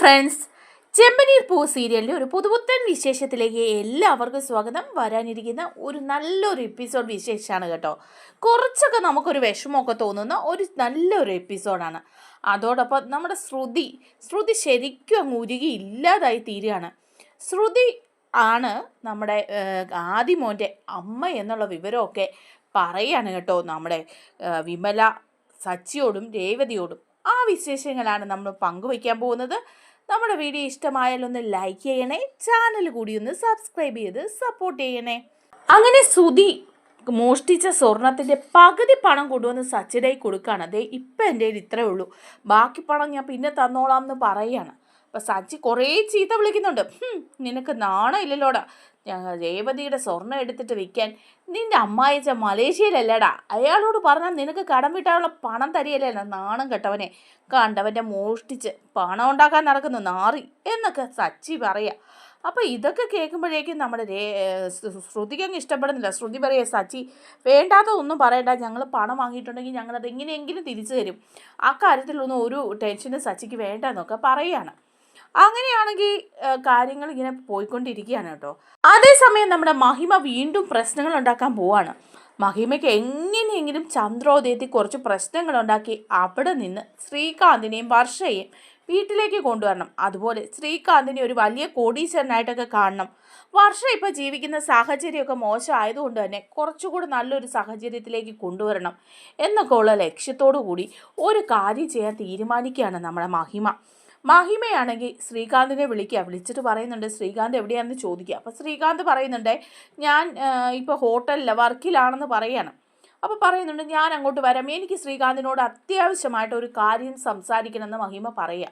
Friends ചെമ്പനീർ പൂ സീരിയലിന്റെ ഒരു പുതുപുത്തൻ വിശേഷത്തിലേക്ക് എല്ലാവർക്കും സ്വാഗതം. വരാനിരിക്കുന്ന ഒരു നല്ലൊരു എപ്പിസോഡ് വിശേഷമാണ് കേട്ടോ. കുറച്ചൊക്കെ നമുക്കൊരു വിഷമമൊക്കെ തോന്നുന്ന ഒരു നല്ലൊരു എപ്പിസോഡാണ് അതോടൊപ്പം നമ്മുടെ ശ്രുതി ശ്രുതി ശരിക്കും അങ്ങ് ഉരുകി ഇല്ലാതായി തീരുകയാണ്. ശ്രുതി ആണ് നമ്മുടെ ആദിമോന്റെ അമ്മ എന്നുള്ള വിവരമൊക്കെ പറയാണ് കേട്ടോ നമ്മുടെ വിമല സച്ചിയോടും രേവതിയോടും. ആ വിശേഷങ്ങളാണ് നമ്മൾ പങ്കുവയ്ക്കാൻ പോകുന്നത്. നമ്മുടെ വീഡിയോ ഇഷ്ടമായാൽ ഒന്ന് ലൈക്ക് ചെയ്യണേ ചാനൽ കൂടി ഒന്ന് സബ്സ്ക്രൈബ് ചെയ്ത് സപ്പോർട്ട് ചെയ്യണേ. അങ്ങനെ സുധി മോഷ്ടിച്ച സ്വർണത്തിന്റെ പകുതി പണം കൊണ്ടുവന്ന് സച്ചിനായി കൊടുക്കുകയാണ്. അതേ ഇപ്പം എന്റെ കയ്യിൽ ഇത്രയേ ഉള്ളൂ. ബാക്കി പണം ഞാൻ പിന്നെ തന്നോളാം എന്ന് പറയുകയാണ് അപ്പം സച്ചി കുറേ ചീത്ത വിളിക്കുന്നുണ്ട്. "ഹും, നിനക്ക് നാണം ഇല്ലല്ലോടാ ഞങ്ങൾ രേവതിയുടെ സ്വർണം എടുത്തിട്ട് വിൽക്കാൻ നിന്റെ അമ്മായിച്ച മലേഷ്യയിലല്ലടാ. അയാളോട് പറഞ്ഞാൽ നിനക്ക് കടം വിട്ടാനുള്ള പണം തരികയല്ലേ നാണം കെട്ടവനെ. കണ്ടവന്റെ മോഷ്ടിച്ച് പണം ഉണ്ടാക്കാൻ നടക്കുന്നു നാറി എന്നൊക്കെ സച്ചി പറയുക അപ്പോൾ ഇതൊക്കെ കേൾക്കുമ്പോഴേക്കും നമ്മുടെ രേ ശ്രുതിക്കങ്ങ് ഇഷ്ടപ്പെടുന്നില്ല. ശ്രുതി പറയുക സച്ചി വേണ്ടാത്തതൊന്നും പറയണ്ട. ഞങ്ങൾ പണം വാങ്ങിയിട്ടുണ്ടെങ്കിൽ ഞങ്ങളത് എങ്ങനെയെങ്കിലും തിരിച്ചു തരും. ആ കാര്യത്തിലൊന്നും ഒരു ടെൻഷനും സച്ചിക്ക് വേണ്ട എന്നൊക്കെ പറയുകയാണ് അങ്ങനെയാണെങ്കിൽ കാര്യങ്ങൾ ഇങ്ങനെ പോയിക്കൊണ്ടിരിക്കുകയാണ് കേട്ടോ. അതേസമയം നമ്മുടെ മഹിമ വീണ്ടും പ്രശ്നങ്ങൾ ഉണ്ടാക്കാൻ പോവാണ്. മഹിമയ്ക്ക് എങ്ങനെയെങ്കിലും ചന്ദ്രോദയത്തിൽ കുറച്ച് പ്രശ്നങ്ങൾ ഉണ്ടാക്കി അവിടെ നിന്ന് ശ്രീകാന്തിനെയും വർഷയെയും വീട്ടിലേക്ക് കൊണ്ടുവരണം. അതുപോലെ ശ്രീകാന്തിനെ ഒരു വലിയ കോടീശ്വരനായിട്ടൊക്കെ കാണണം. വർഷ ഇപ്പോൾ ജീവിക്കുന്ന സാഹചര്യമൊക്കെ മോശമായതുകൊണ്ട് തന്നെ കുറച്ചുകൂടി നല്ലൊരു സാഹചര്യത്തിലേക്ക് കൊണ്ടുവരണം എന്നൊക്കെ ഉള്ള ലക്ഷ്യത്തോടു കൂടി ഒരു കാര്യം ചെയ്യാൻ തീരുമാനിക്കുകയാണ് നമ്മുടെ മഹിമ. മഹിമയാണെങ്കിൽ ശ്രീകാന്തിനെ വിളിക്കുക. വിളിച്ചിട്ട് പറയുന്നുണ്ട് ശ്രീകാന്ത് എവിടെയാണെന്ന് ചോദിക്കുക. അപ്പോൾ ശ്രീകാന്ത് പറയുന്നുണ്ട് ഞാൻ ഇപ്പോൾ ഹോട്ടലിൽ വർക്കിലാണെന്ന് പറയാണ്. അപ്പോൾ പറയുന്നുണ്ട് ഞാൻ അങ്ങോട്ട് വരാം. എനിക്ക് ശ്രീകാന്തിനോട് അത്യാവശ്യമായിട്ട് ഒരു കാര്യം സംസാരിക്കണമെന്ന് മഹിമ പറയുക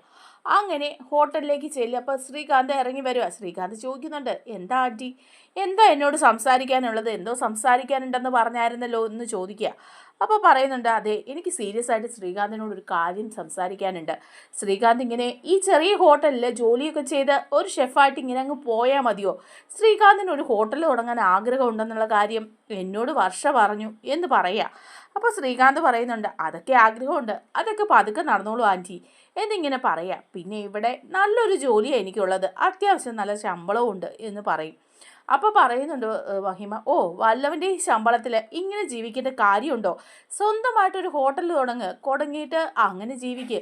അങ്ങനെ ഹോട്ടലിലേക്ക് ചെല്ലുക. ശ്രീകാന്ത് ഇറങ്ങി വരിക. ശ്രീകാന്ത് ചോദിക്കുന്നുണ്ട് എന്താ ആന്റി? എന്താ എന്നോട് സംസാരിക്കാനുള്ളത്? എന്തോ സംസാരിക്കാനുണ്ടെന്ന് പറഞ്ഞായിരുന്നല്ലോ എന്ന് ചോദിക്കുക. അപ്പോൾ പറയുന്നുണ്ട് അതെ എനിക്ക് സീരിയസ് ആയിട്ട് ശ്രീകാന്തിനോട് ഒരു കാര്യം സംസാരിക്കാനുണ്ട്. ശ്രീകാന്ത് ഇങ്ങനെ ഈ ചെറിയ ഹോട്ടലിൽ ജോലിയൊക്കെ ചെയ്ത് ഒരു ഷെഫായിട്ട് ഇങ്ങനെ അങ്ങ് പോയാൽ മതിയോ? ശ്രീകാന്തിന് ഒരു ഹോട്ടൽ തുടങ്ങാൻ ആഗ്രഹമുണ്ടെന്നുള്ള കാര്യം എന്നോട് വർഷ പറഞ്ഞു എന്ന് പറയാം. അപ്പോൾ ശ്രീകാന്ത് പറയുന്നുണ്ട് അതൊക്കെ ആഗ്രഹമുണ്ട്. അതൊക്കെ പതുക്കെ നടന്നോളൂ ആന്റി എന്നിങ്ങനെ പറയാം. പിന്നെ ഇവിടെ നല്ലൊരു ജോലിയാണ് എനിക്കുള്ളത്. അത്യാവശ്യം നല്ല ശമ്പളവും ഉണ്ട് എന്ന് പറയും. അപ്പോൾ പറയുന്നുണ്ട് വഹിമ ഓ വല്ലവന്റെ ഈ ശമ്പളത്തിൽ ഇങ്ങനെ ജീവിക്കേണ്ട കാര്യമുണ്ടോ? സ്വന്തമായിട്ടൊരു ഹോട്ടൽ തുടങ്ങ് തുടങ്ങിയിട്ട് അങ്ങനെ ജീവിക്ക്.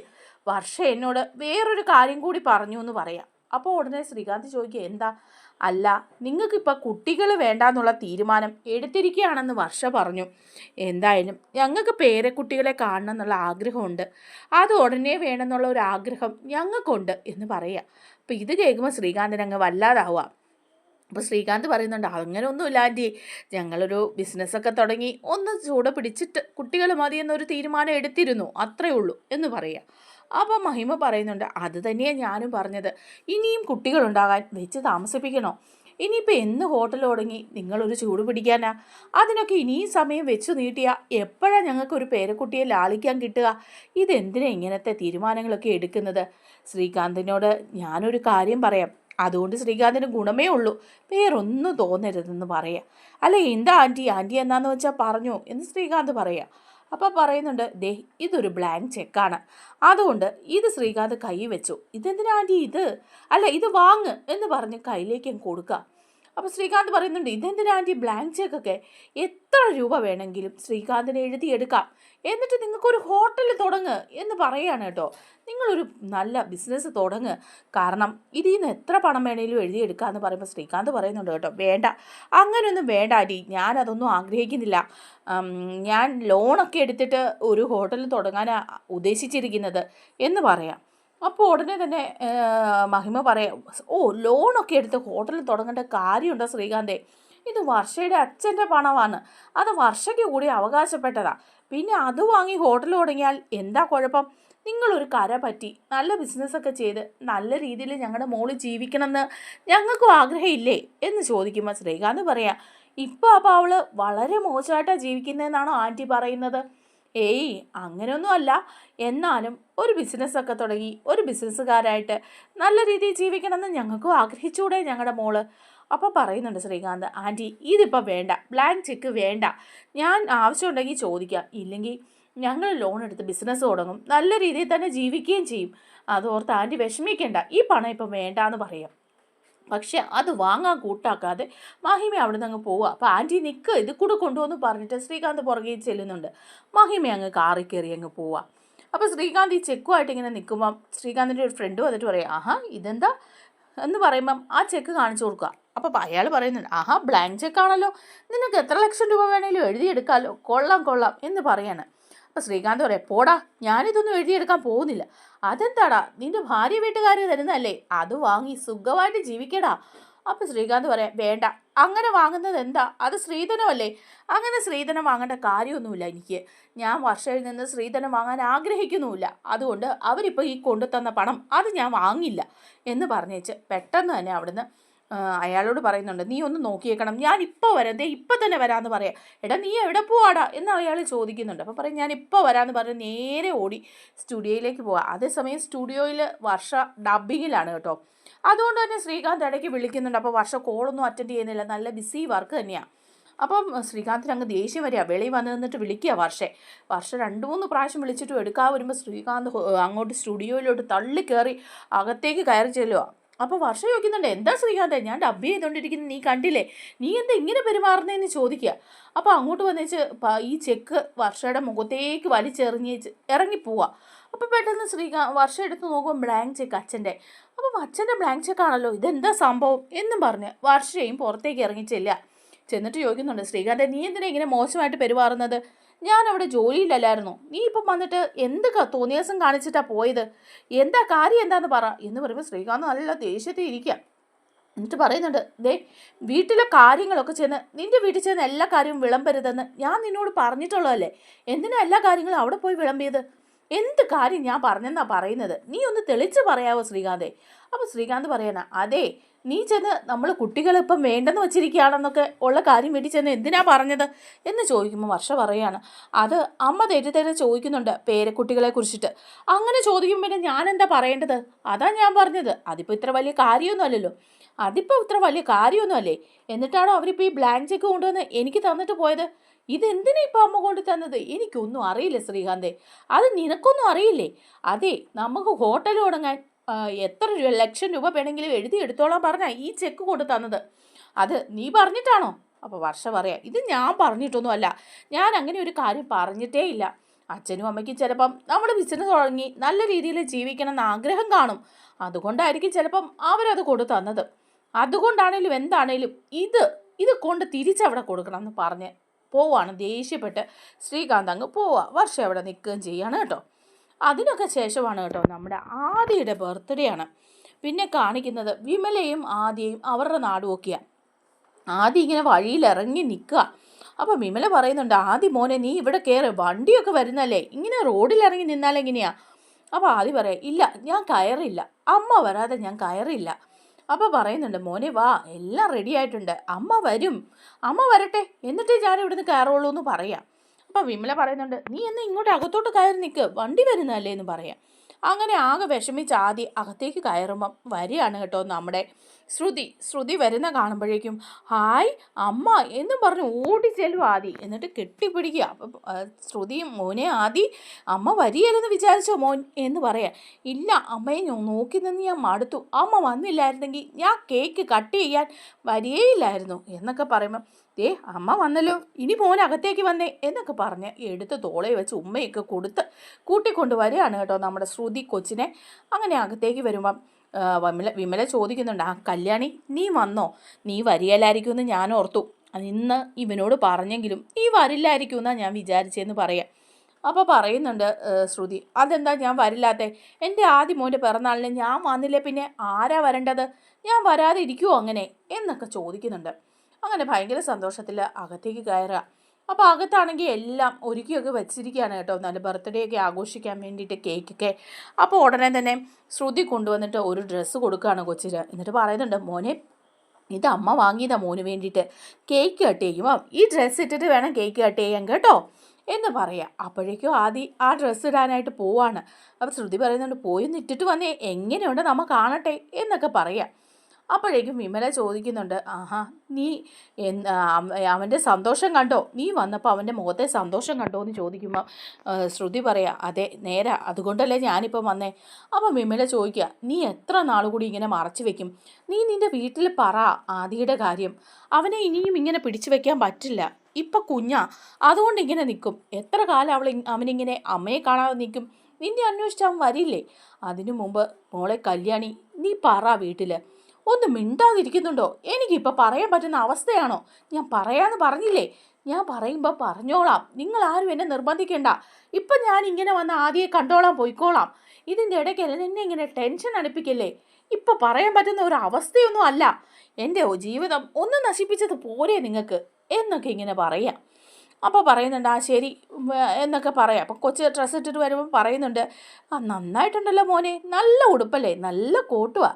വർഷ എന്നോട് വേറൊരു കാര്യം കൂടി പറഞ്ഞു എന്ന് പറയാം. അപ്പോൾ ഉടനെ ശ്രീകാന്ത് ചോദിക്കുക എന്താ? അല്ല നിങ്ങൾക്കിപ്പോൾ കുട്ടികൾ വേണ്ടാന്നുള്ള തീരുമാനം എടുത്തിരിക്കുകയാണെന്ന് വർഷ പറഞ്ഞു. എന്തായാലും ഞങ്ങൾക്ക് പേരക്കുട്ടികളെ കാണണം എന്നുള്ള ആഗ്രഹമുണ്ട്. അത് ഉടനെ വേണമെന്നുള്ള ഒരു ആഗ്രഹം ഞങ്ങൾക്കുണ്ട് എന്ന് പറയുക അപ്പോൾ ഇത് കേൾക്കുമ്പോൾ ശ്രീകാന്തിന് അങ്ങ് വല്ലാതാവുക. അപ്പോൾ ശ്രീകാന്ത് പറയുന്നുണ്ട് അങ്ങനെ ഒന്നുമില്ല ആന്റി ഞങ്ങളൊരു ബിസിനസ്സൊക്കെ തുടങ്ങി ഒന്ന് ചൂട് പിടിച്ചിട്ട് കുട്ടികൾ മതി എന്നൊരു തീരുമാനം എടുത്തിരുന്നു അത്രേ ഉള്ളൂ എന്ന് പറയുക അപ്പോൾ മഹിമ പറയുന്നുണ്ട് അത് തന്നെയാണ് ഞാനും പറഞ്ഞത്. ഇനിയും കുട്ടികളുണ്ടാകാൻ വെച്ച് താമസിപ്പിക്കണോ? ഇനിയിപ്പോൾ എന്ന് ഹോട്ടൽ തുടങ്ങി നിങ്ങളൊരു ചൂട് പിടിക്കാനാ? അതിനൊക്കെ ഇനിയും സമയം വെച്ചു നീട്ടിയാൽ എപ്പോഴാണ് ഞങ്ങൾക്കൊരു പേരക്കുട്ടിയെ ലാളിക്കാൻ കിട്ടുക? ഇതെന്തിനാ ഇങ്ങനത്തെ തീരുമാനങ്ങളൊക്കെ എടുക്കുന്നത്? ശ്രീകാന്തിനോട് ഞാനൊരു കാര്യം പറയാം. അതുകൊണ്ട് ശ്രീകാന്തിന് ഗുണമേ ഉള്ളൂ. വേറൊന്നും തോന്നരുതെന്ന് പറയാം. അല്ല എന്താ ആന്റി ആന്റി എന്താണെന്ന് വെച്ചാൽ പറഞ്ഞു? എന്ന് ശ്രീകാന്ത് പറയാം. അപ്പോൾ പറയുന്നുണ്ട് ദേ ഇതൊരു ബ്ലാങ്ക് ചെക്കാണ് അതുകൊണ്ട് ഇത് ശ്രീകാന്ത് കൈ വെച്ചു. ഇതെന്തിനാ ഇത്? അല്ല ഇത് വാങ്ങ് എന്ന് പറഞ്ഞ് കയ്യിലേക്കും കൊടുക്കുക അപ്പോൾ ശ്രീകാന്ത് പറയുന്നുണ്ട് ഇതെന്തിനാ ആന്റി ബ്ലാങ്ക് ചെക്കൊക്കെ എത്ര രൂപ വേണമെങ്കിലും ശ്രീകാന്തിനെ എഴുതിയെടുക്കാം. എന്നിട്ട് നിങ്ങൾക്കൊരു ഹോട്ടൽ തുടങ്ങ് എന്ന് പറയുകയാണ് കേട്ടോ. നിങ്ങളൊരു നല്ല ബിസിനസ് തുടങ്ങ്. കാരണം ഇതിൽ നിന്ന് എത്ര പണം വേണമെങ്കിലും വേണേലും എഴുതിയെടുക്കാമെന്ന് പറയുമ്പോൾ ശ്രീകാന്ത് പറയുന്നുണ്ട് കേട്ടോ വേണ്ട അങ്ങനെയൊന്നും വേണ്ട ആന്റി ഞാനതൊന്നും ആഗ്രഹിക്കുന്നില്ല. ഞാൻ ലോണൊക്കെ എടുത്തിട്ട് ഒരു ഹോട്ടൽ തുടങ്ങാനാണ് ഉദ്ദേശിച്ചിരിക്കുന്നത് എന്ന് പറയാം. അപ്പോൾ ഉടനെ തന്നെ മഹിമ പറയാം ഓ ലോണൊക്കെ എടുത്ത് ഹോട്ടലിൽ തുടങ്ങേണ്ട കാര്യമുണ്ടോ ശ്രീകാന്തേ? ഇത് വർഷയുടെ അച്ഛന്റെ പണമാണ്. അത് വർഷയ്ക്ക് കൂടി അവകാശപ്പെട്ടതാണ് പിന്നെ അത് വാങ്ങി ഹോട്ടൽ തുടങ്ങിയാൽ എന്താ കുഴപ്പം? നിങ്ങളൊരു കര പറ്റി നല്ല ബിസിനസ്സൊക്കെ ചെയ്ത് നല്ല രീതിയിൽ ഞങ്ങളുടെ മോൾ ജീവിക്കണമെന്ന് ഞങ്ങൾക്കും ആഗ്രഹമില്ലേ? എന്ന് ചോദിക്കുമ്പോൾ ശ്രീകാന്ത് പറയാം ഇപ്പോൾ അപ്പോൾ അവൾ വളരെ മോശമായിട്ടാണ് ജീവിക്കുന്നതെന്നാണോ ആന്റി പറയുന്നത്? ഏയ് അങ്ങനെയൊന്നും അല്ല എന്നാലും ഒരു ബിസിനസ്സൊക്കെ തുടങ്ങി ഒരു ബിസിനസ്സുകാരായിട്ട് നല്ല രീതിയിൽ ജീവിക്കണമെന്ന് ഞങ്ങൾക്കും ആഗ്രഹിച്ചുകൂടെ ഞങ്ങളുടെ മോൾ. അപ്പോൾ പറയുന്നുണ്ട് ശ്രീകാന്ത് ആന്റി ഇതിപ്പോൾ വേണ്ട ബ്ലാങ്ക് ചെക്ക് വേണ്ട. ഞാൻ ആവശ്യമുണ്ടെങ്കിൽ ചോദിക്കാം. ഇല്ലെങ്കിൽ ഞങ്ങൾ ലോൺ എടുത്ത് ബിസിനസ് തുടങ്ങും. നല്ല രീതിയിൽ തന്നെ ജീവിക്കുകയും ചെയ്യും. അതോർത്ത് ആന്റി വിഷമിക്കേണ്ട. ഈ പണം ഇപ്പം വേണ്ടാന്ന് പറയാം. പക്ഷെ അത് വാങ്ങാൻ കൂട്ടാക്കാതെ മഹിമ അവിടെ നിന്ന് അങ്ങ് പോവുക അപ്പോൾ ആന്റി നിൽക്ക് ഇത് കൂടെ കൊണ്ടുവന്ന് പറഞ്ഞിട്ട് ശ്രീകാന്ത് പുറകെ ചെല്ലുന്നുണ്ട്. മഹിമ അങ്ങ് കാറി കയറി അങ്ങ് പോവുക അപ്പോൾ ശ്രീകാന്ത് ഈ ചെക്കുമായിട്ട് ഇങ്ങനെ നിൽക്കുമ്പം ശ്രീകാന്തിന്റെ ഒരു ഫ്രണ്ട് വന്നിട്ട് പറയാം ആഹാ ഇതെന്താ? എന്ന് പറയുമ്പം ആ ചെക്ക് കാണിച്ചു കൊടുക്കുക അപ്പോൾ അയാൾ പറയുന്നുണ്ട് ആഹാ ബ്ലാങ്ക് ചെക്കാണല്ലോ നിനക്ക് എത്ര ലക്ഷം രൂപ വേണേലും എഴുതിയെടുക്കാമല്ലോ കൊള്ളാം കൊള്ളാം എന്ന് പറയാണ് അപ്പോൾ ശ്രീകാന്ത് പറയാം പോടാ ഞാനിതൊന്നും എഴുതിയെടുക്കാൻ പോകുന്നില്ല. അതെന്താടാ നിന്റെ ഭാര്യ വീട്ടുകാർ തരുന്നതല്ലേ? അത് വാങ്ങി സുഖമായിട്ട് ജീവിക്കടാ. അപ്പം ശ്രീകാന്ത് പറയാം വേണ്ട അങ്ങനെ വാങ്ങുന്നത് എന്താ? അത് ശ്രീധനമല്ലേ അങ്ങനെ ശ്രീധനം വാങ്ങേണ്ട കാര്യമൊന്നുമില്ല എനിക്ക്. ഞാൻ വർഷയിൽ നിന്ന് ശ്രീധനം വാങ്ങാൻ ആഗ്രഹിക്കുന്നുമില്ല. അതുകൊണ്ട് അവരിപ്പോൾ ഈ കൊണ്ടുതന്ന പണം അത് ഞാൻ വാങ്ങില്ല. എന്ന് പറഞ്ഞേച്ച് പെട്ടെന്ന് തന്നെ അവിടുന്ന് അയാളോട് പറയുന്നുണ്ട് നീ ഒന്ന് നോക്കിയേക്കണം. ഞാൻ ഇപ്പോൾ വരാം. ദേ ഇപ്പം തന്നെ വരാമെന്ന് പറയാം. എടാ നീ എവിടെ പോവാടാ? എന്ന് അയാൾ ചോദിക്കുന്നുണ്ട്. അപ്പോൾ പറയും ഞാൻ ഇപ്പോൾ വരാമെന്ന് പറഞ്ഞ് നേരെ ഓടി സ്റ്റുഡിയോയിലേക്ക് പോവാം. അതേസമയം സ്റ്റുഡിയോയിൽ വർഷ ഡബിങ്ങിലാണ് കേട്ടോ. അതുകൊണ്ട് തന്നെ ശ്രീകാന്ത് ഇടയ്ക്ക് വിളിക്കുന്നുണ്ട്. അപ്പോൾ വർഷ കോളൊന്നും അറ്റൻഡ് ചെയ്യുന്നില്ല. നല്ല ബിസി വർക്ക് തന്നെയാണ് അപ്പം ശ്രീകാന്തിന് അങ്ങ് ദേഷ്യം വരിക. വെളിയിൽ വന്ന് നിന്നിട്ട് വിളിക്കുക വർഷേ. വർഷ രണ്ട് മൂന്ന് പ്രാവശ്യം വിളിച്ചിട്ടും എടുക്കാൻ വരുമ്പോൾ ശ്രീകാന്ത് അങ്ങോട്ട് സ്റ്റുഡിയോയിലോട്ട് തള്ളി കയറി അകത്തേക്ക് കയറി ചെല്ലുക അപ്പോൾ വർഷ ചോദിക്കുന്നുണ്ട് എന്താ ശ്രീകാന്ത് ഞാൻ ഡബ് ചെയ്തുകൊണ്ടിരിക്കുന്നത് നീ കണ്ടില്ലേ? നീ എന്താ ഇങ്ങനെ പെരുമാറുന്നതെന്ന് ചോദിക്കുക അപ്പോൾ അങ്ങോട്ട് വന്നേച്ച് ഈ ചെക്ക് വർഷയുടെ മുഖത്തേക്ക് വലിച്ചെറിഞ്ഞേച്ച് ഇറങ്ങിപ്പോവുക അപ്പോൾ പെട്ടെന്ന് ശ്രീകാ വർഷം എടുത്ത് നോക്കുമ്പോൾ ബ്ലാങ്ക് ചെക്ക് അച്ഛന്റെ. അപ്പോൾ അച്ഛന്റെ ബ്ലാങ്ക് ചെക്കാണല്ലോ ഇതെന്താ സംഭവം എന്നും പറഞ്ഞ് വർഷയും പുറത്തേക്ക് ഇറങ്ങി ചെല്ലുക ചെന്നിട്ട് ചോദിക്കുന്നുണ്ട് ശ്രീകാന്തെ നീ എന്തിനാ ഇങ്ങനെ മോശമായിട്ട് പെരുമാറുന്നത്? ഞാൻ അവിടെ ജോലിയിലല്ലായിരുന്നു. നീ ഇപ്പം വന്നിട്ട് എന്ത് തോന്നിയാസം കാണിച്ചിട്ടാ പോയത്? എന്താ കാര്യം എന്താന്ന് പറ. എന്ന് പറയുമ്പോൾ ശ്രീകാന്ത് നല്ല ദേഷ്യത്തിൽ ഇരിക്കുക എന്നിട്ട് പറയുന്നുണ്ട് ദേ വീട്ടിലെ കാര്യങ്ങളൊക്കെ ചെന്ന് നിന്റെ വീട്ടിൽ ചെന്ന് എല്ലാ കാര്യവും വിളമ്പരുതെന്ന് ഞാൻ നിന്നോട് പറഞ്ഞിട്ടുള്ളതല്ലേ? എന്തിനാ എല്ലാ കാര്യങ്ങളും അവിടെ പോയി വിളമ്പിയത്? എന്ത് കാര്യം ഞാൻ പറഞ്ഞെന്നാ പറയുന്നത്? നീ ഒന്ന് തെളിച്ച് പറയാവോ ശ്രീകാന്തേ? അപ്പോൾ ശ്രീകാന്ത് പറയണ അതെ നീ ചെന്ന് നമ്മൾ കുട്ടികളിപ്പം വേണ്ടെന്ന് വെച്ചിരിക്കുകയാണെന്നൊക്കെ ഉള്ള കാര്യം വേണ്ടി ചെന്ന് എന്തിനാ പറഞ്ഞത്? എന്ന് ചോദിക്കുമ്പോൾ വർഷ പറയാണ് അത് അമ്മ തെറ്റി ചോദിക്കുന്നുണ്ട് പേരക്കുട്ടികളെ കുറിച്ചിട്ട്. അങ്ങനെ ചോദിക്കുമ്പോൾ പിന്നെ ഞാൻ എന്താ പറയേണ്ടത്? അതാ ഞാൻ പറഞ്ഞത്. അതിപ്പോൾ ഇത്ര വലിയ കാര്യമൊന്നുമല്ലല്ലോ അതിപ്പോൾ ഇത്ര വലിയ കാര്യമൊന്നുമല്ലേ എന്നിട്ടാണോ അവരിപ്പോൾ ഈ ബ്ലാങ്ക് ചെക്ക് കൊണ്ടുവന്ന് എനിക്ക് തന്നിട്ട് പോയത്? ഇതെന്തിനാ ഇപ്പം അമ്മ കൊണ്ട് തന്നത്? എനിക്കൊന്നും അറിയില്ല ശ്രീകാന്തേ. അത് നിനക്കൊന്നും അറിയില്ലേ? അതെ നമുക്ക് ഹോട്ടൽ തുടങ്ങാൻ എത്ര ലക്ഷം രൂപ വേണമെങ്കിലും എഴുതി എടുത്തോളാൻ പറഞ്ഞാ ഈ ചെക്ക് കൊണ്ട് തന്നത്. അത് നീ പറഞ്ഞിട്ടാണോ? അപ്പോൾ വർഷം പറയാം ഇത് ഞാൻ പറഞ്ഞിട്ടൊന്നുമല്ല. ഞാൻ അങ്ങനെ ഒരു കാര്യം പറഞ്ഞിട്ടേ ഇല്ല. അച്ഛനും അമ്മയ്ക്കും ചിലപ്പം നമ്മൾ ബിസിനസ് തുടങ്ങി നല്ല രീതിയിൽ ജീവിക്കണം എന്ന് ആഗ്രഹം കാണും. അതുകൊണ്ടായിരിക്കും ചിലപ്പം അവരത് കൊണ്ടു തന്നത്. അതുകൊണ്ടാണേലും എന്താണേലും ഇത് ഇത് കൊണ്ട് തിരിച്ചവിടെ കൊടുക്കണം എന്ന് പറഞ്ഞ് പോവാണ്. ദേഷ്യപ്പെട്ട് ശ്രീകാന്ത് അങ്ങ് പോവുക വർഷം അവിടെ നിൽക്കുകയും ചെയ്യാണ് കേട്ടോ. അതിനൊക്കെ ശേഷമാണ് കേട്ടോ നമ്മുടെ ആദിയുടെ ബർത്ത്ഡേ ആണ്. പിന്നെ കാണിക്കുന്നത് വിമലയും ആദിയും അവരുടെ നാടുമൊക്കെയാണ് ആദ്യം ഇങ്ങനെ വഴിയിലിറങ്ങി നിൽക്കുക. അപ്പോൾ വിമല പറയുന്നുണ്ട് ആദ്യം മോനെ നീ ഇവിടെ കയറി വണ്ടിയൊക്കെ വരുന്നല്ലേ? ഇങ്ങനെ റോഡിലിറങ്ങി ഇറങ്ങി നിന്നാലെങ്ങനെയാ അപ്പോൾ ആദ്യം പറയാം ഇല്ല ഞാൻ കയറില്ല. അമ്മ വരാതെ ഞാൻ കയറില്ല. അപ്പോൾ പറയുന്നുണ്ട് മോനെ വാ എല്ലാം റെഡി ആയിട്ടുണ്ട്. അമ്മ വരും. അമ്മ വരട്ടെ. എന്നിട്ടേ ഞാൻ ഇവിടുന്ന് കയറുള്ളൂ എന്ന് പറയാം. അപ്പോൾ വിമല പറയുന്നുണ്ട് നീ എന്ന് ഇങ്ങോട്ട് അകത്തോട്ട് കയറി നിൽക്ക് വണ്ടി വരുന്നതല്ലേ എന്ന് പറയാം. അങ്ങനെ ആകെ വിഷമിച്ച് ആദ്യം അകത്തേക്ക് കയറുമ്പം വരികയാണ് കേട്ടോ നമ്മുടെ ശ്രുതി ശ്രുതി വരുന്ന കാണുമ്പോഴേക്കും ഹായ് അമ്മ എന്നും പറഞ്ഞ് ഓടി ആദി. എന്നിട്ട് കെട്ടിപ്പിടിക്കുക. അപ്പം ശ്രുതി മോനെ ആദി അമ്മ വരികയല്ലെന്ന് വിചാരിച്ചോ മോൻ? എന്ന് പറയാം. ഇല്ല അമ്മയെ നോക്കി നിന്ന് ഞാൻ മടുത്തു. അമ്മ വന്നില്ലായിരുന്നെങ്കിൽ ഞാൻ കേക്ക് കട്ട് ചെയ്യാൻ വരികയില്ലായിരുന്നു എന്നൊക്കെ പറയുമ്പം ദേ അമ്മ വന്നല്ലോ. ഇനി മോൻ അകത്തേക്ക് വന്നേ എന്നൊക്കെ പറഞ്ഞ് എടുത്ത് തോളെ വെച്ച് ഉമ്മയൊക്കെ കൊടുത്ത് കൂട്ടിക്കൊണ്ട് വരികയാണ് കേട്ടോ നമ്മുടെ ശ്രുതി കൊച്ചിനെ. അങ്ങനെ അകത്തേക്ക് വരുമ്പം വിമല വിമല ചോദിക്കുന്നുണ്ട് ആ കല്യാണി നീ വന്നോ? നീ വരികയില്ലായിരിക്കുമെന്ന് ഞാൻ ഓർത്തു. ഇന്ന് ഇവനോട് പറഞ്ഞെങ്കിലും നീ വരില്ലായിരിക്കും എന്നാണ് ഞാൻ വിചാരിച്ചതെന്ന് പറയാം. അപ്പോൾ പറയുന്നുണ്ട് ശ്രുതി അതെന്താ ഞാൻ വരില്ലാത്തെ? എന്റെ ആദ്യ മോന്റെ പിറന്നാളിന് ഞാൻ വന്നില്ലേ പിന്നെ ആരാ വരേണ്ടത്? ഞാൻ വരാതെ ഇരിക്കുമോ അങ്ങനെ? എന്നൊക്കെ ചോദിക്കുന്നുണ്ട്. അങ്ങനെ ഭയങ്കര സന്തോഷത്തിൽ അകത്തേക്ക് കയറുക. അപ്പോൾ അകത്താണെങ്കിൽ എല്ലാം ഒരുക്കിയൊക്കെ വെച്ചിരിക്കുകയാണ് കേട്ടോ. നല്ല ബർത്ത്ഡേ ഒക്കെ ആഘോഷിക്കാൻ വേണ്ടിയിട്ട് കേക്കൊക്കെ അപ്പോൾ ഉടനെ തന്നെ ശ്രുതി കൊണ്ടുവന്നിട്ട് ഒരു ഡ്രസ്സ് കൊടുക്കുകയാണ് കൊച്ചിന്. എന്നിട്ട് പറയുന്നുണ്ട് മോനെ ഇത് അമ്മ വാങ്ങിയതാ മോന് വേണ്ടിയിട്ട്. കേക്ക് കട്ട് ചെയ്യുമ്പോൾ ഈ ഡ്രസ്സ് ഇട്ടിട്ട് വേണം കേക്ക് കട്ട് ചെയ്യാൻ കേട്ടോ. എന്ന് പറയാം. അപ്പോഴേക്കും ആദ്യം ആ ഡ്രസ്സ് ഇടാനായിട്ട് പോവാണ്. അപ്പോൾ ശ്രുതി പറയുന്നുണ്ട് പോയി ഇട്ടിട്ട് വന്നേ. എങ്ങനെയുണ്ട്? നമ്മൾ കാണട്ടെ. എന്നൊക്കെ പറയാം. അപ്പോഴേക്കും വിമല ചോദിക്കുന്നുണ്ട് ആഹാ നീ അവന്റെ സന്തോഷം കണ്ടോ? നീ വന്നപ്പോൾ അവന്റെ മുഖത്തെ സന്തോഷം കണ്ടോ? എന്ന് ചോദിക്കുമ്പോൾ ശ്രുതി പറയാ അതെ നേരെ അതുകൊണ്ടല്ലേ ഞാനിപ്പോൾ വന്നേ. അപ്പം വിമല ചോദിക്കുക നീ എത്ര നാൾ കൂടി ഇങ്ങനെ മറച്ചു വെക്കും? നീ നിന്റെ വീട്ടിൽ പറ ആദിയുടെ കാര്യം. അവനെ ഇനിയും ഇങ്ങനെ പിടിച്ചു വെക്കാൻ പറ്റില്ല. ഇപ്പം കുഞ്ഞാ അതുകൊണ്ട് ഇങ്ങനെ നിൽക്കും. എത്ര കാലം അവൾ അവനിങ്ങനെ അമ്മയെ കാണാതെ നിൽക്കും? നിന്നെ അന്വേഷിച്ച് വരില്ലേ? അതിനു മുമ്പ് മോളെ കല്യാണി നീ പറ വീട്ടിൽ ഒന്ന് മിണ്ടാതിരിക്കുന്നുണ്ടോ? എനിക്കിപ്പോൾ പറയാൻ പറ്റുന്ന അവസ്ഥയാണോ? ഞാൻ പറയാന്ന് പറഞ്ഞില്ലേ? ഞാൻ പറയുമ്പോൾ പറഞ്ഞോളാം. നിങ്ങൾ ആരും എന്നെ നിർബന്ധിക്കേണ്ട. ഇപ്പം ഞാൻ ഇങ്ങനെ വന്ന് ആദ്യം കണ്ടോളാം പോയിക്കോളാം. ഇതിന്റെ ഇടയ്ക്ക് എന്നെ ഇങ്ങനെ ടെൻഷൻ അടുപ്പിക്കല്ലേ? ഇപ്പം പറയാൻ പറ്റുന്ന ഒരു അവസ്ഥയൊന്നും അല്ല. എന്റെ ജീവിതം ഒന്ന് നശിപ്പിച്ചത് പോരെ നിങ്ങൾക്ക്? എന്നൊക്കെ ഇങ്ങനെ പറയാം. അപ്പോൾ പറയുന്നുണ്ട് ആ ശരി എന്നൊക്കെ പറയാം. അപ്പോൾ കൊച്ചു ഡ്രസ്സ് ഇട്ടിട്ട് വരുമ്പോൾ പറയുന്നുണ്ട് ആ നന്നായിട്ടുണ്ടല്ലോ മോനെ നല്ല ഉടുപ്പല്ലേ നല്ല കോട്ടുവാ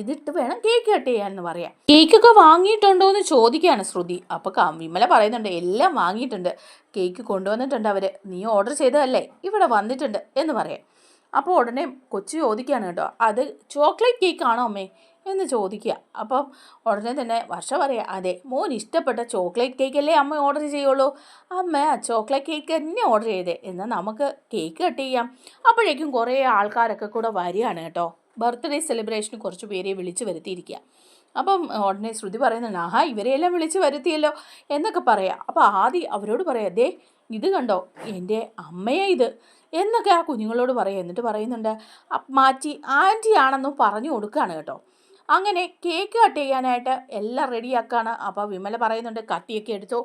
ഇതിട്ട് വേണം കേക്ക് കട്ട് ചെയ്യാമെന്ന് പറയാം. കേക്കൊക്കെ വാങ്ങിയിട്ടുണ്ടോ എന്ന് ചോദിക്കുകയാണ് ശ്രുതി. അപ്പോൾ വിമല പറയുന്നുണ്ട് എല്ലാം വാങ്ങിയിട്ടുണ്ട് കേക്ക് കൊണ്ടുവന്നിട്ടുണ്ട് അവർ നീ ഓർഡർ ചെയ്തതല്ലേ ഇവിടെ വന്നിട്ടുണ്ട് എന്ന് പറയാം. അപ്പോൾ ഉടനെ കൊച്ചു ചോദിക്കുകയാണ് കേട്ടോ അത് ചോക്ലേറ്റ് കേക്കാണോ അമ്മേ? എന്ന് ചോദിക്കുക. അപ്പം ഉടനെ തന്നെ വർഷ പറയാം അതെ മോൻ ഇഷ്ടപ്പെട്ട ചോക്ലേറ്റ് കേക്ക് അല്ലേ അമ്മ ഓർഡർ ചെയ്യുള്ളൂ? അമ്മ ആ ചോക്ലേറ്റ് കേക്ക് തന്നെ ഓർഡർ ചെയ്തേ. എന്നാൽ നമുക്ക് കേക്ക് കട്ട് ചെയ്യാം. അപ്പോഴേക്കും കുറേ ആൾക്കാരൊക്കെ കൂടെ വരികയാണ് കേട്ടോ. ബർത്ത്ഡേ സെലിബ്രേഷന് കുറച്ച് പേരെ വിളിച്ച് വരുത്തിയിരിക്കുക. അപ്പം ഉടനെ ശ്രുതി പറയുന്നുണ്ട് ആഹാ ഇവരെയെല്ലാം വിളിച്ച് വരുത്തിയല്ലോ എന്നൊക്കെ പറയാം. അപ്പോൾ ആദ്യം അവരോട് പറയാം ദേ ഇത് കണ്ടോ? എന്റെ അമ്മയെ ഇത്. എന്നൊക്കെ ആ കുഞ്ഞുങ്ങളോട് പറയാം. എന്നിട്ട് പറയുന്നുണ്ട് മാറ്റി ആന്റി ആണെന്നും പറഞ്ഞു കൊടുക്കുകയാണ് കേട്ടോ. അങ്ങനെ കേക്ക് കട്ട് ചെയ്യാനായിട്ട് എല്ലാം റെഡിയാക്കാണ് അപ്പോൾ വിമല പറയുന്നുണ്ട് കത്തിയൊക്കെ എടുത്തു.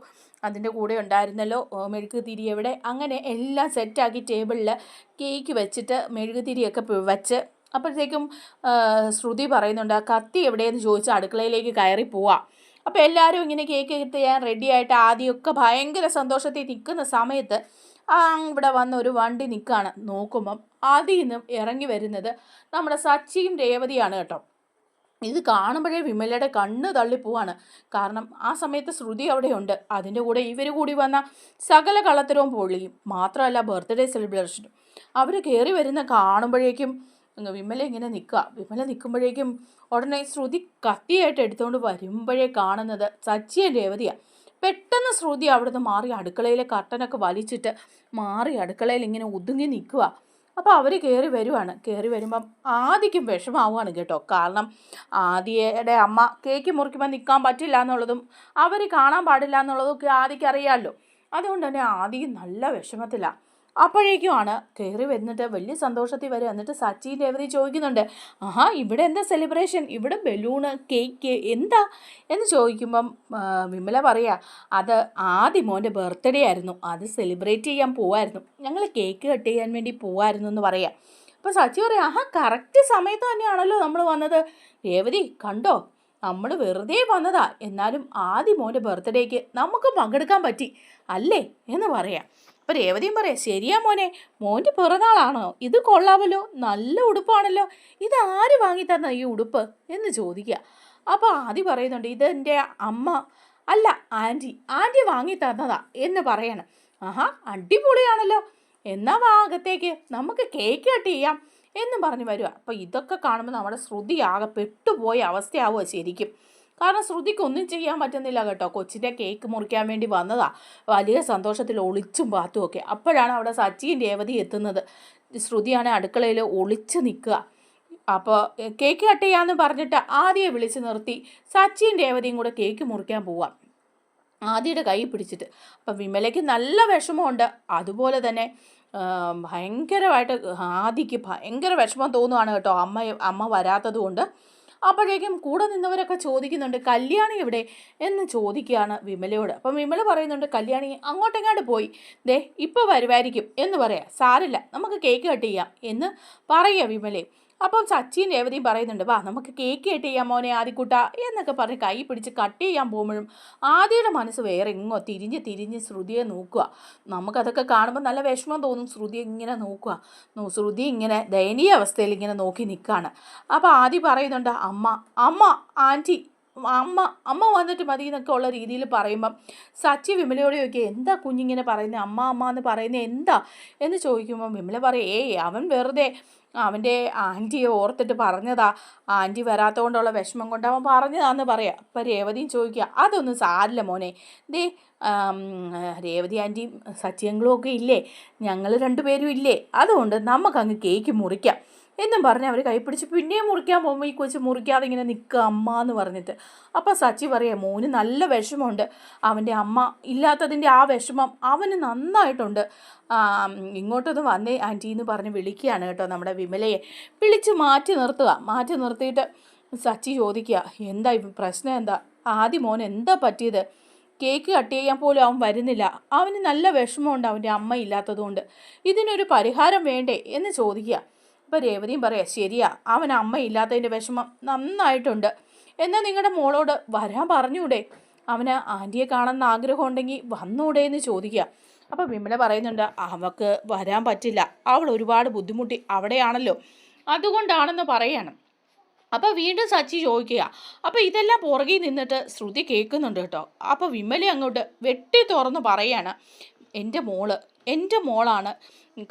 അതിന്റെ കൂടെ ഉണ്ടായിരുന്നല്ലോ. മെഴുകുതിരി എവിടെ? അങ്ങനെ എല്ലാം സെറ്റാക്കി ടേബിളിൽ കേക്ക് വെച്ചിട്ട് മെഴുകുതിരിയൊക്കെ വെച്ച് അപ്പോഴത്തേക്കും ശ്രുതി പറയുന്നുണ്ട് "ആ കത്തി എവിടെയെന്ന് ചോദിച്ച് അടുക്കളയിലേക്ക് കയറി പോവാം. അപ്പോൾ എല്ലാവരും ഇങ്ങനെ കേക്ക് കട്ട് ചെയ്യാൻ റെഡിയായിട്ട് ആദ്യമൊക്കെ ഭയങ്കര സന്തോഷത്തിൽ നിൽക്കുന്ന സമയത്ത് ഇവിടെ വന്ന ഒരു വണ്ടി നിൽക്കുകയാണ് നോക്കുമ്പം ആദ്യം നിന്നും ഇറങ്ങി വരുന്നത് നമ്മുടെ സച്ചിയും രേവതിയാണ് കേട്ടോ. ഇത് കാണുമ്പോഴേ വിമലയുടെ കണ്ണ് തള്ളിപ്പോവാണ് കാരണം ആ സമയത്ത് ശ്രുതി അവിടെയുണ്ട്. അതിന്റെ കൂടെ ഇവർ കൂടി വന്ന സകല കള്ളത്തരവും പൊള്ളിയും. മാത്രമല്ല ബർത്ത്ഡേ സെലിബ്രേഷനും. അവർ കയറി വരുന്ന കാണുമ്പോഴേക്കും വിമല ഇങ്ങനെ നിൽക്കുക. വിമല നിൽക്കുമ്പോഴേക്കും ഉടനെ ശ്രുതി കത്തിയായിട്ട് എടുത്തുകൊണ്ട് വരുമ്പോഴേ കാണുന്നത് സച്ചിയൻ രേവതിയാണ് പെട്ടെന്ന് ശ്രുതി അവിടുന്ന് മാറി അടുക്കളയിലെ കർട്ടനൊക്കെ വലിച്ചിട്ട് മാറി അടുക്കളയിൽ ഇങ്ങനെ ഒതുങ്ങി നിൽക്കുക. അപ്പോൾ അവർ കയറി വരുവാണ്. കയറി വരുമ്പം ആദിക്കും വിഷമാവുകയാണ് കേട്ടോ. കാരണം ആദിയുടെ അമ്മ കേക്ക് മുറിക്കുമ്പോൾ നിൽക്കാൻ പറ്റില്ല എന്നുള്ളതും അവർ കാണാൻ പാടില്ല എന്നുള്ളതും ഒക്കെ ആദിക്ക് അറിയാമല്ലോ അതുകൊണ്ട് തന്നെ ആദി നല്ല വിഷമത്തിലാണ് അപ്പോഴേക്കുമാണ് കയറി വന്നിട്ട് വലിയ സന്തോഷത്തിൽ വരെ എന്നിട്ട് സച്ചിൻ രേവതി ചോദിക്കുന്നുണ്ട് ആഹാ ഇവിടെ എന്താ സെലിബ്രേഷൻ ഇവിടെ ബലൂണ് കേക്ക് എന്താ? എന്ന് ചോദിക്കുമ്പം വിമല പറയുക അത് ആദ്യ മോന്റെ ബർത്ത്ഡേ ആയിരുന്നു. അത് സെലിബ്രേറ്റ് ചെയ്യാൻ പോവായിരുന്നു. ഞങ്ങൾ കേക്ക് കട്ട് ചെയ്യാൻ വേണ്ടി പോവായിരുന്നു എന്ന് പറയാം. അപ്പോൾ സച്ചി പറയാം ആഹാ കറക്റ്റ് സമയത്ത് തന്നെയാണല്ലോ നമ്മൾ വന്നത്. രേവതി കണ്ടോ? നമ്മൾ വെറുതെ വന്നതാ. എന്നാലും ആദ്യ മോന്റെ ബർത്ത്ഡേക്ക് നമുക്ക് പങ്കെടുക്കാൻ പറ്റി. അല്ലേ? എന്ന് പറയാം. അപ്പോൾ രേവതിയും പറയാം ശരിയാ മോനെ മോന്റെ പിറന്നാളാണോ? ഇത് കൊള്ളാമല്ലോ നല്ല ഉടുപ്പാണല്ലോ. ഇത് ആര് വാങ്ങി തന്ന ഈ ഉടുപ്പ്? എന്ന് ചോദിക്കുക. അപ്പോൾ ആദ്യ പറയുന്നുണ്ട് ഇത് എന്റെ അമ്മ അല്ല ആന്റി ആന്റി വാങ്ങി തന്നതാ എന്ന് പറയണം. ആഹാ അടിപൊളിയാണല്ലോ. എന്നാ വാ അകത്തേക്ക് നമുക്ക് കേക്ക് കട്ട് ചെയ്യാം എന്നും പറഞ്ഞ് വരിക അപ്പോൾ ഇതൊക്കെ കാണുമ്പോൾ നമ്മുടെ ശ്രുതി ആകെ പെട്ടുപോയ അവസ്ഥയാവുക ശരിക്കും. കാരണം ശ്രുതിക്ക് ഒന്നും ചെയ്യാൻ പറ്റുന്നില്ല കേട്ടോ. കൊച്ചിന്റെ കേക്ക് മുറിക്കാൻ വേണ്ടി വന്നതാ. വലിയ സന്തോഷത്തിൽ ഒളിച്ചും പാത്തും ഒക്കെ. അപ്പോഴാണ് അവിടെ സച്ചിയും രേവതി എത്തുന്നത്. ശ്രുതിയാണ് അടുക്കളയിൽ ഒളിച്ച് നിൽക്കുക. അപ്പോൾ കേക്ക് കട്ട് ചെയ്യാമെന്ന് പറഞ്ഞിട്ട് ആദ്യം വിളിച്ച് നിർത്തി. സച്ചിയും രേവതിയും കൂടെ കേക്ക് മുറിക്കാൻ പോവാം. ആദ്യയുടെ കൈ പിടിച്ചിട്ട്. അപ്പം വിമലയ്ക്ക് നല്ല വിഷമമുണ്ട്. അതുപോലെ തന്നെ ഭയങ്കരമായിട്ട് ആദിക്ക് ഭയങ്കര വിഷമം തോന്നുവാണ് കേട്ടോ. അമ്മ അമ്മ വരാത്തത് കൊണ്ട് അപ്പോഴേക്കും കൂടെ നിന്നവരൊക്കെ ചോദിക്കുന്നുണ്ട് കല്യാണി എവിടെ? എന്ന് ചോദിക്കുകയാണ് വിമലയോട്. അപ്പം വിമല പറയുന്നുണ്ട് കല്യാണി അങ്ങോട്ടെങ്ങാണ്ട് പോയി. ദേ ഇപ്പോൾ വരുമായിരിക്കും എന്ന് പറയാം സാരില്ല നമുക്ക് കേക്ക് കട്ട് ചെയ്യാം. എന്ന് പറയുക വിമലയും. അപ്പം സച്ചിൻ രേവതിയും പറയുന്നുണ്ട് വാ നമുക്ക് കേക്ക് കട്ട് ചെയ്യാം മോനെ ആദിക്കുട്ട എന്നൊക്കെ പറഞ്ഞ് കൈ പിടിച്ച് കട്ട് ചെയ്യാൻ പോകുമ്പോഴും ആദിയുടെ മനസ്സ് വേറെ എങ്ങോ തിരിഞ്ഞ് തിരിഞ്ഞ് ശ്രുതിയെ നോക്കുക. നമുക്കതൊക്കെ കാണുമ്പോൾ നല്ല വിഷമം തോന്നും ശ്രുതി ഇങ്ങനെ നോക്കുക. ശ്രുതി ഇങ്ങനെ ദയനീയ അവസ്ഥയിൽ ഇങ്ങനെ നോക്കി നിൽക്കുകയാണ്. അപ്പോൾ ആദി പറയുന്നുണ്ട് അമ്മ അമ്മ ആന്റി അമ്മ അമ്മ വന്നിട്ട് മതി എന്നൊക്കെ ഉള്ള രീതിയിൽ പറയുമ്പം സച്ചി വിമലയോട് എന്താ കുഞ്ഞിങ്ങനെ പറയുന്നത് അമ്മ അമ്മ എന്ന് പറയുന്നത് എന്താ? എന്ന് ചോദിക്കുമ്പോൾ വിമല പറയും ഏയ് അവൻ വെറുതെ അവന്റെ ആന്റിയെ ഓർത്തിട്ട് പറഞ്ഞതാ. ആന്റി വരാത്തതുകൊണ്ടുള്ള വിഷമം കൊണ്ട് അവൻ പറഞ്ഞതാന്ന് പറയാം. അപ്പം രേവതിയും ചോദിക്കുക അതൊന്നും സാരില്ല മോനെ. ദേ രേവതി ആന്റിയും സച്ചിയങ്ങളും ഒക്കെ ഇല്ലേ? ഞങ്ങൾ രണ്ടുപേരും ഇല്ലേ? അതുകൊണ്ട് നമുക്കങ്ങ് കേക്ക് മുറിക്കാം. എന്നും പറഞ്ഞ് അവർ കൈപ്പിടിച്ച് പിന്നെയും മുറിക്കാൻ പോകുമ്പോൾ ഈ കൊച്ചു മുറിക്കാതെ ഇങ്ങനെ നിൽക്കുക അമ്മ എന്ന് പറഞ്ഞിട്ട്. അപ്പോൾ സച്ചി പറയാം മോന് നല്ല വിഷമമുണ്ട്. അവന്റെ അമ്മ ഇല്ലാത്തതിന്റെ ആ വിഷമം അവന് നന്നായിട്ടുണ്ട്. ഇങ്ങോട്ടൊന്ന് വന്നേ ആന്റി എന്ന് പറഞ്ഞ് വിളിക്കുകയാണ് കേട്ടോ നമ്മുടെ വിമലയെ. വിളിച്ച് മാറ്റി നിർത്തുക. മാറ്റി നിർത്തിയിട്ട് സച്ചി ചോദിക്കുക എന്താ പ്രശ്നം എന്താ? ആദ്യം മോൻ എന്താ പറ്റിയത്? കേക്ക് കട്ട് ചെയ്യാൻ പോലും അവൻ വരുന്നില്ല. അവന് നല്ല വിഷമമുണ്ട് അവന്റെ അമ്മ ഇല്ലാത്തതുകൊണ്ട്. ഇതിനൊരു പരിഹാരം വേണ്ടേ? എന്ന് ചോദിക്കുക. അപ്പോൾ രേവതിയും പറയാം ശരിയാ അവൻ അമ്മ ഇല്ലാത്തതിന്റെ വിഷമം നന്നായിട്ടുണ്ട്. എന്നാൽ നിങ്ങളുടെ മോളോട് വരാൻ പറഞ്ഞൂടെ? അവന് ആന്റിയെ കാണുന്ന ആഗ്രഹം ഉണ്ടെങ്കിൽ വന്നൂടെ എന്ന് ചോദിക്കുക അപ്പോൾ വിമല പറയുന്നുണ്ട് അവക്ക് വരാൻ പറ്റില്ല. അവൾ ഒരുപാട് ബുദ്ധിമുട്ടി അവിടെയാണല്ലോ. അതുകൊണ്ടാണെന്ന് പറയാണ്. അപ്പോൾ വീണ്ടും സച്ചി ചോദിക്കുക അപ്പോൾ ഇതെല്ലാം പുറകിൽ നിന്നിട്ട് ശ്രുതി കേൾക്കുന്നുണ്ട് കേട്ടോ? അപ്പോൾ വിമല അങ്ങോട്ട് വെട്ടി തുറന്ന് പറയാണ് എന്റെ മോൾ എന്റെ മോളാണ്.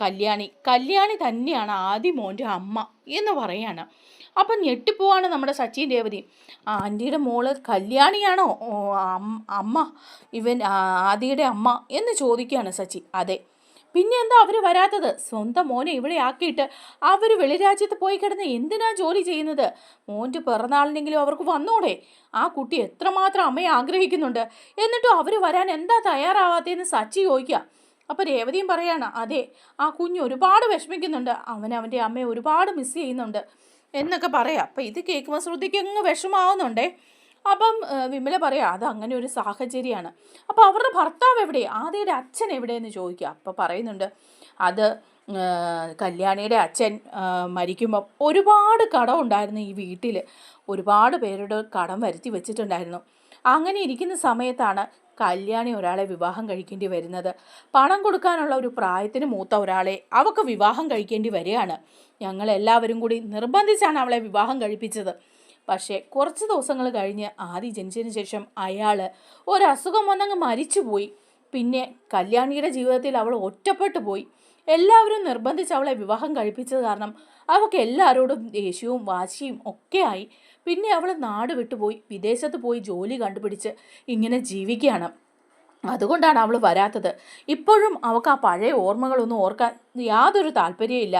കല്യാണി. കല്യാണി തന്നെയാണ് ആദ്യ മോന്റെ അമ്മ എന്ന് പറയാണ്. അപ്പം ഞെട്ടിപ്പോവാണ് നമ്മുടെ സച്ചിൻ രേവതി. ആന്റിയുടെ മോൾ കല്യാണിയാണോ? അമ്മ. ഇവൻ ആദിയുടെ അമ്മ എന്ന് ചോദിക്കുകയാണ് സച്ചി അതെ. പിന്നെ എന്താ അവർ വരാത്തത്? സ്വന്തം മോനെ ഇവിടെ ആക്കിയിട്ട് അവർ വെളിരാജ്യത്ത് പോയി കിടന്ന് എന്തിനാ ജോലി ചെയ്യുന്നത്? മോന്റെ പിറന്നാളിനെങ്കിലും അവർക്ക് വന്നോടെ. ആ കുട്ടി എത്രമാത്രം അമ്മയെ ആഗ്രഹിക്കുന്നുണ്ട്. എന്നിട്ടും അവർ വരാൻ എന്താ തയ്യാറാവാത്തതെന്ന് സച്ചി ചോദിക്കുക. അപ്പോൾ രേവതിയും പറയാണ് അതെ ആ കുഞ്ഞ് ഒരുപാട് വിഷമിക്കുന്നുണ്ട്. അവൻ അവന്റെ അമ്മയെ ഒരുപാട് മിസ് ചെയ്യുന്നുണ്ട്. എന്നൊക്കെ പറയാം. അപ്പം ഇത് കേൾക്കുമ്പോൾ ശ്രുതിക്ക് അങ്ങ് വിഷമാവുന്നുണ്ടേ. അപ്പം വിമല പറയാം അത് അങ്ങനെ ഒരു സാഹചര്യമാണ്. അപ്പോൾ അവരുടെ ഭർത്താവ് എവിടെ? ആദ്യയുടെ അച്ഛൻ എവിടെയെന്ന് ചോദിക്കുക അപ്പോൾ പറയുന്നുണ്ട് അത് കല്യാണിയുടെ അച്ഛൻ മരിക്കുമ്പം ഒരുപാട് കടം ഉണ്ടായിരുന്നു ഈ വീട്ടിൽ ഒരുപാട് പേരുടെ കടം വരുത്തി വെച്ചിട്ടുണ്ടായിരുന്നു. അങ്ങനെ ഇരിക്കുന്ന സമയത്താണ് കല്യാണി ഒരാളെ വിവാഹം കഴിക്കേണ്ടി വരുന്നത്. പണം കൊടുക്കാനുള്ള ഒരു പ്രായത്തിന് മൂത്ത ഒരാളെ അവൾക്ക് വിവാഹം കഴിക്കേണ്ടി വരികയാണ്. ഞങ്ങൾ എല്ലാവരും കൂടി നിർബന്ധിച്ചാണ് അവളെ വിവാഹം കഴിപ്പിച്ചത്. പക്ഷേ കുറച്ച് ദിവസങ്ങൾ കഴിഞ്ഞ് ആദി ജനിച്ചതിന് ശേഷം അയാൾ ഒരസുഖം വന്നങ്ങ് മരിച്ചുപോയി. പിന്നെ കല്യാണിയുടെ ജീവിതത്തിൽ അവൾ ഒറ്റപ്പെട്ടു പോയി. എല്ലാവരും നിർബന്ധിച്ച് അവളെ വിവാഹം കഴിപ്പിച്ചത് കാരണം അവൾക്ക് എല്ലാവരോടും ദേഷ്യവും വാശിയും ഒക്കെയായി പിന്നെ അവൾ നാട് വിട്ടുപോയി വിദേശത്ത് പോയി ജോലി കണ്ടുപിടിച്ച് ഇങ്ങനെ ജീവിക്കുകയാണ്. അതുകൊണ്ടാണ് അവൾ വരാത്തത്. ഇപ്പോഴും അവൾക്ക് ആ പഴയ ഓർമ്മകളൊന്നും ഓർക്കാൻ യാതൊരു താല്പര്യമില്ല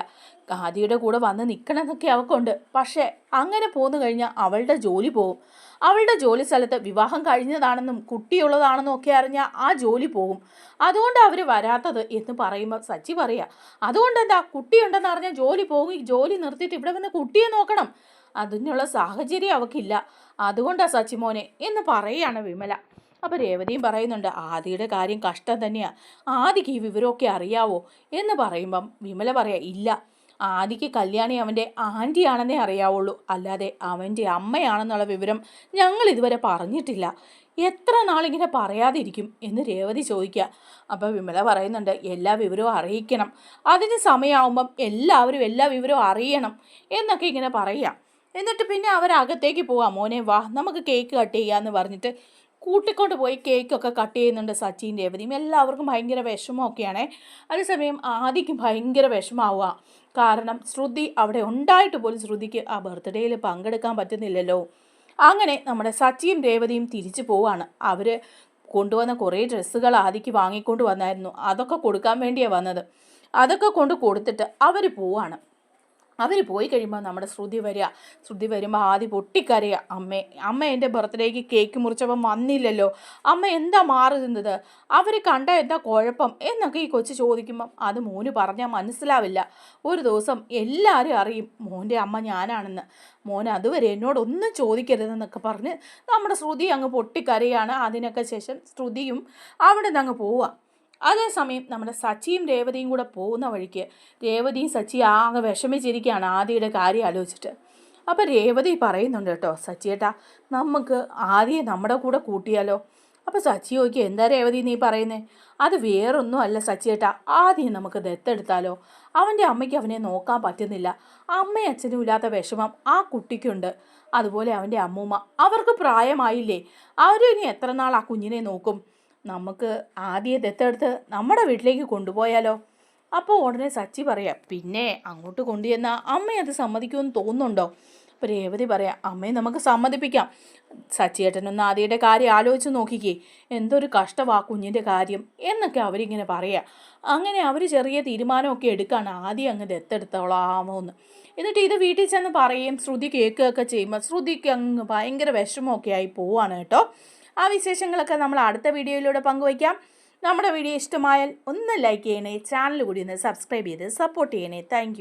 ആദിയുടെ കൂടെ വന്ന് നിൽക്കണമെന്നൊക്കെ അവൾക്കുണ്ട് പക്ഷേ അങ്ങനെ പോന്നു കഴിഞ്ഞാൽ അവളുടെ ജോലി പോകും അവളുടെ ജോലി സ്ഥലത്ത് വിവാഹം കഴിഞ്ഞതാണെന്നും കുട്ടിയുള്ളതാണെന്നും ഒക്കെ അറിഞ്ഞാൽ ആ ജോലി പോകും അതുകൊണ്ട് അവർ വരാത്തത് എന്ന് പറയുമ്പോൾ സച്ചി പറയുക അതുകൊണ്ട് എന്താ കുട്ടിയുണ്ടെന്ന് അറിഞ്ഞാൽ ജോലി പോകും ജോലി നിർത്തിയിട്ട് ഇവിടെ വന്ന് കുട്ടിയെ നോക്കണം? അതിനുള്ള സാഹചര്യം അവക്കില്ല. അതുകൊണ്ടാണ് സച്ചിമോനെ എന്ന് പറയുകയാണ് വിമല. അപ്പോൾ രേവതിയും പറയുന്നുണ്ട് ആദിയുടെ കാര്യം കഷ്ടം തന്നെയാണ് ആദിക്ക് ഈ വിവരമൊക്കെ അറിയാവോ? എന്ന് പറയുമ്പം വിമല പറയാ ഇല്ല. ആദിക്ക് കല്യാണി അവന്റെ ആന്റിയാണെന്നേ അറിയാവുള്ളൂ. അല്ലാതെ അവന്റെ അമ്മയാണെന്നുള്ള വിവരം ഞങ്ങൾ ഇതുവരെ പറഞ്ഞിട്ടില്ല. എത്ര നാളിങ്ങനെ പറയാതിരിക്കും? എന്ന് രേവതി ചോദിക്കുക അപ്പോൾ വിമല പറയുന്നുണ്ട് എല്ലാ വിവരവും അറിയിക്കണം. അതിന് സമയമാകുമ്പം എല്ലാവരും എല്ലാ വിവരവും അറിയണം എന്നൊക്കെ ഇങ്ങനെ പറയാം. എന്നിട്ട് പിന്നെ അവരകത്തേക്ക് പോവാം. മോനെ വാ നമുക്ക് കേക്ക് കട്ട് ചെയ്യാന്ന് പറഞ്ഞിട്ട് കൂട്ടിക്കൊണ്ട് പോയി കേക്കൊക്കെ കട്ട് ചെയ്യുന്നുണ്ട് സച്ചിൻ രേവതിയും എല്ലാവർക്കും ഭയങ്കര വിഷമമൊക്കെയാണേ. അതേസമയം ആദിക്ക് ഭയങ്കര വിഷമാവുക കാരണം ശ്രുതി അവിടെ ഉണ്ടായിട്ട് പോലും ശ്രുതിക്ക് ആ ബർത്ത്ഡേയിൽ പങ്കെടുക്കാൻ പറ്റുന്നില്ലല്ലോ. അങ്ങനെ നമ്മുടെ സച്ചിയും രേവതിയും തിരിച്ചു പോവാണ്. അവർ കൊണ്ടുവന്ന കുറേ ഡ്രസ്സുകൾ ആദിക്ക് വാങ്ങിക്കൊണ്ട് വന്നായിരുന്നു. അതൊക്കെ കൊടുക്കാൻ വേണ്ടിയാണ് വന്നത്. അതൊക്കെ കൊണ്ട് കൊടുത്തിട്ട് അവർ പോവാണ്. അവർ പോയി കഴിയുമ്പോൾ നമ്മുടെ ശ്രുതി വരിക. ശ്രുതി വരുമ്പോൾ ആദ്യം പൊട്ടിക്കരയുക അമ്മേ അമ്മ എന്റെ ബർത്ത്ഡേക്ക് കേക്ക് മുറിച്ചപ്പം വന്നില്ലല്ലോ. അമ്മ എന്താ മാറി നിന്നത് അവർ കണ്ട എന്താ കുഴപ്പം? എന്നൊക്കെ ഈ കൊച്ചു ചോദിക്കുമ്പം അത് മോന് പറഞ്ഞാൽ മനസ്സിലാവില്ല. ഒരു ദിവസം എല്ലാവരും അറിയും മോന്റെ അമ്മ ഞാനാണെന്ന്. മോൻ അതുവരെ എന്നോടൊന്നും ചോദിക്കരുതെന്നൊക്കെ പറഞ്ഞ് നമ്മുടെ ശ്രുതി അങ്ങ് പൊട്ടിക്കരയാണ്. അതിനൊക്കെ ശേഷം ശ്രുതിയും അവിടെ നിന്ന് അങ്ങ് പോവുക അതേസമയം നമ്മുടെ സച്ചിയും രേവതിയും കൂടെ പോകുന്ന വഴിക്ക് രേവതിയും സച്ചി ആകെ വിഷമിച്ചിരിക്കുകയാണ് ആദിയുടെ കാര്യം ആലോചിച്ചിട്ട്. അപ്പോൾ രേവതി പറയുന്നുണ്ട് കേട്ടോ സച്ചിയേട്ടാ നമുക്ക് ആദിയെ നമ്മുടെ കൂടെ കൂട്ടിയാലോ? അപ്പോൾ സച്ചി ചോദിക്കും എന്താ രേവതി നീ പറയുന്നേ? അത് വേറൊന്നും അല്ല സച്ചിയേട്ടാ ആദ്യം നമുക്ക് ദത്തെടുത്താലോ? അവന്റെ അമ്മയ്ക്ക് അവനെ നോക്കാൻ പറ്റുന്നില്ല. അമ്മയും അച്ഛനും ഇല്ലാത്ത വിഷമം ആ കുട്ടിക്കുണ്ട്. അതുപോലെ അവന്റെ അമ്മൂമ്മ അവർക്ക് പ്രായമായില്ലേ? അവരും ഇനി എത്ര നാൾ ആ കുഞ്ഞിനെ നോക്കും? നമുക്ക് ആദ്യം ദത്തെടുത്ത് നമ്മുടെ വീട്ടിലേക്ക് കൊണ്ടുപോയാലോ? അപ്പോൾ ഉടനെ സച്ചി പറയാം പിന്നെ അങ്ങോട്ട് കൊണ്ടുചെന്ന അമ്മയെ അത് സമ്മതിക്കുമെന്ന് തോന്നുന്നുണ്ടോ? അപ്പോൾ രേവതി പറയാം അമ്മയെ നമുക്ക് സമ്മതിപ്പിക്കാം. സച്ചിയേട്ടനൊന്ന് ആദ്യയുടെ കാര്യം ആലോചിച്ച് നോക്കിക്കേ എന്തൊരു കഷ്ടമാ കുഞ്ഞിന്റെ കാര്യം എന്നൊക്കെ അവരിങ്ങനെ പറയാം. അങ്ങനെ അവർ ചെറിയ തീരുമാനമൊക്കെ എടുക്കാണ് ആദ്യം അങ്ങ് ദത്തെടുത്തോളാമോ എന്ന് എന്നിട്ട് ഇത് വീട്ടിൽ ചെന്ന് പറയും ശ്രുതി കേൾക്കുകയൊക്കെ ചെയ്യുമ്പോൾ ശ്രുതിക്ക് അങ്ങ് ഭയങ്കര വിഷമമൊക്കെ ആയി പോവാണ് കേട്ടോ. ആ വിശേഷങ്ങളൊക്കെ നമ്മൾ അടുത്ത വീഡിയോയിലൂടെ പങ്കുവയ്ക്കാം. നമ്മുടെ വീഡിയോ ഇഷ്ടമായാൽ ഒന്ന് ലൈക്ക് ചെയ്യണേ ചാനൽ കൂടി ഒന്ന് സബ്സ്ക്രൈബ് ചെയ്ത് സപ്പോർട്ട് ചെയ്യണേ. താങ്ക്